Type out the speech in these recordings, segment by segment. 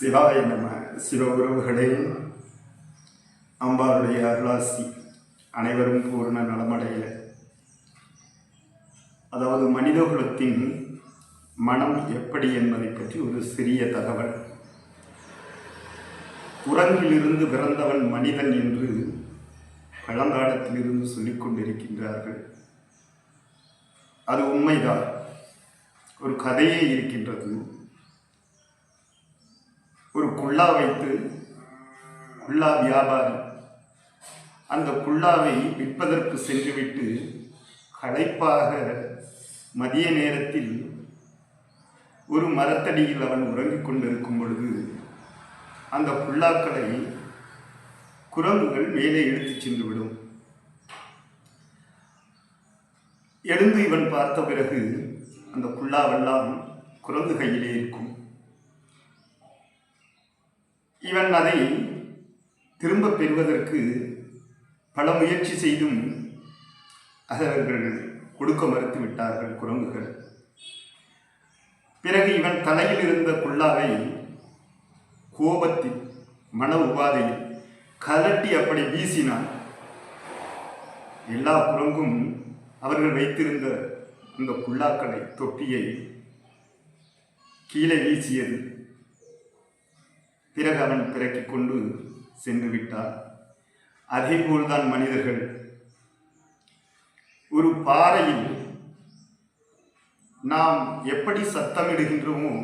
சிவாய நம. சிவ உறவுகளே அம்பாளுடைய அருளாசி அனைவரும் பூர்ண நலமடைய. அதாவது மனிதகுலத்தின் மனம் எப்படி என்பதை பற்றி ஒரு சிறிய தகவல். குரங்கிலிருந்து பிறந்தவன் மனிதன் என்று பழங்காலத்திலிருந்து சொல்லிக் கொண்டிருக்கின்றார்கள். அது உண்மைதான். ஒரு கதையே இருக்கின்றது. குள்ளா வைத்து குள்ளா வியாபாரி. அந்த குள்ளாவை விற்பதற்கு சென்றுவிட்டு களைப்பாக மதிய நேரத்தில் ஒரு மரத்தடியில் அவன் உறங்கிக் கொண்டிருக்கும் பொழுது அந்த குல்லாக்களை குரங்குகள் மேலே இழுத்துச் சென்றுவிடும். எழுந்து இவன் பார்த்த பிறகு அந்த புல்லாவெல்லாம் குரங்கு கையிலே இருக்கும். இவன் அதை திரும்ப பெறுவதற்கு பல முயற்சி செய்தும் அதை அவர்கள் கொடுக்க மறுத்து விட்டார்கள் குரங்குகள். பிறகு இவன் தலையில் இருந்த குள்ளாவை கோபத்தில் மன உபாதையில் கலட்டி அப்படி வீசினான். எல்லா குரங்கும் அவர்கள் வைத்திருந்த அந்த குள்ளாக்களை தொப்பியை கீழே வீசியது. பிறகு அவன் பிறக்கிக் கொண்டு சென்று விட்டார் அதேபோல்தான் மனிதர்கள். ஒரு பாறையில் நாம் எப்படி சத்தமிடுகின்றோமோ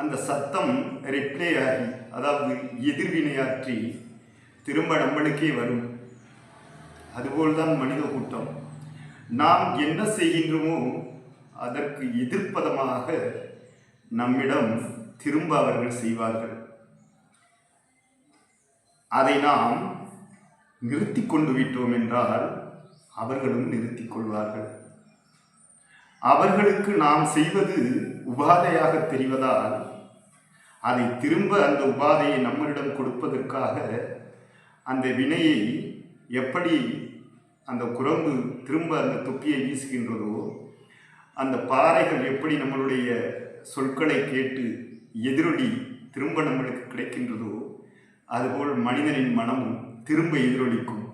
அந்த சத்தம் ரிப்ளே ஆகி அதாவது எதிர்வினையாற்றி திரும்ப நம்மளுக்கே வரும். அதுபோல்தான் மனித கூட்டம். நாம் என்ன செய்கின்றோமோ அதற்கு எதிர்ப்பதமாக நம்மிடம் திரும்ப அவர்கள் செய்வார்கள். அதை நாம் நிறுத்தி கொண்டு விட்டோம் என்றால் அவர்களும் நிறுத்தி கொள்வார்கள். அவர்களுக்கு நாம் செய்வது உபாதையாக தெரிவதால் அதை திரும்ப அந்த உபாதையை நம்மளிடம் கொடுப்பதற்காக அந்த வினையை எப்படி அந்த குரங்கு திரும்ப அந்த தொப்பியை வீசுகின்றதோ அந்த பாறைகள் எப்படி நம்மளுடைய சொற்களை கேட்டு எதிரொலி திரும்ப நம்மளுக்கு கிடைக்கின்றதோ அதுபோல் மனிதனின் மனமும் திரும்ப எதிரொலிக்கும்.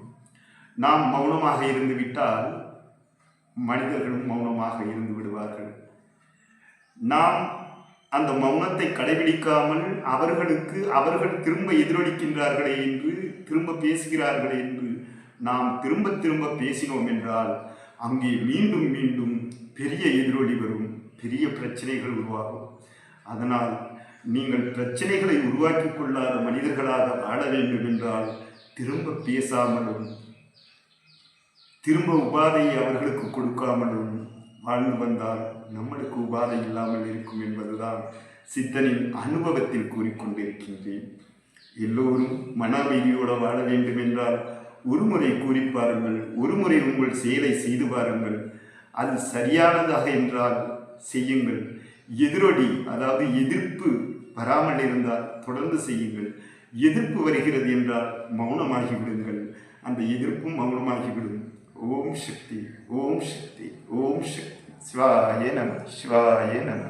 நாம் மௌனமாக இருந்து விட்டால் மனிதர்களும் மௌனமாக இருந்து விடுவார்கள். நாம் அந்த மௌனத்தை கடைபிடிக்காமல் அவர்களுக்கு அவர்கள் திரும்ப எதிரொலிக்கின்றார்களே என்று திரும்ப பேசுகிறார்களே என்று நாம் திரும்ப திரும்ப பேசினோம் என்றால் அங்கே மீண்டும் மீண்டும் பெரிய எதிரொலி வரும் பெரிய பிரச்சனைகள் உருவாகும். அதனால் நீங்கள் பிரச்சனைகளை உருவாக்கி கொள்ளாத மனிதர்களாக வாழ வேண்டும் என்றால் திரும்ப பேசாமலும் திரும்ப உபாதையை அவர்களுக்கு கொடுக்காமலும் வாழ்ந்து வந்தால் நம்மளுக்கு உபாதை இல்லாமல் இருக்கும் என்பதுதான் சித்தனின் அனுபவத்தில் கூறிக்கொண்டிருக்கின்றேன். எல்லோரும் மன அமைதியோடு வாழ வேண்டும் என்றால் ஒருமுறை கூறி பாருங்கள் ஒருமுறை உங்கள் செயலை செய்து பாருங்கள். அது சரியானதாக என்றால் செய்யுங்கள். எதிரொலி அதாவது எதிர்ப்பு வராமல் இருந்தால் தொடர்ந்து செய்யுங்கள். எதிர்ப்பு வருகிறது என்றால் மௌனமாகி விடுங்கள் அந்த எதிர்ப்பும் மௌனமாகிவிடும். ஓம் சக்தி ஓம் சக்தி ஓம் சக்தி. சிவாய நம சிவாய நம.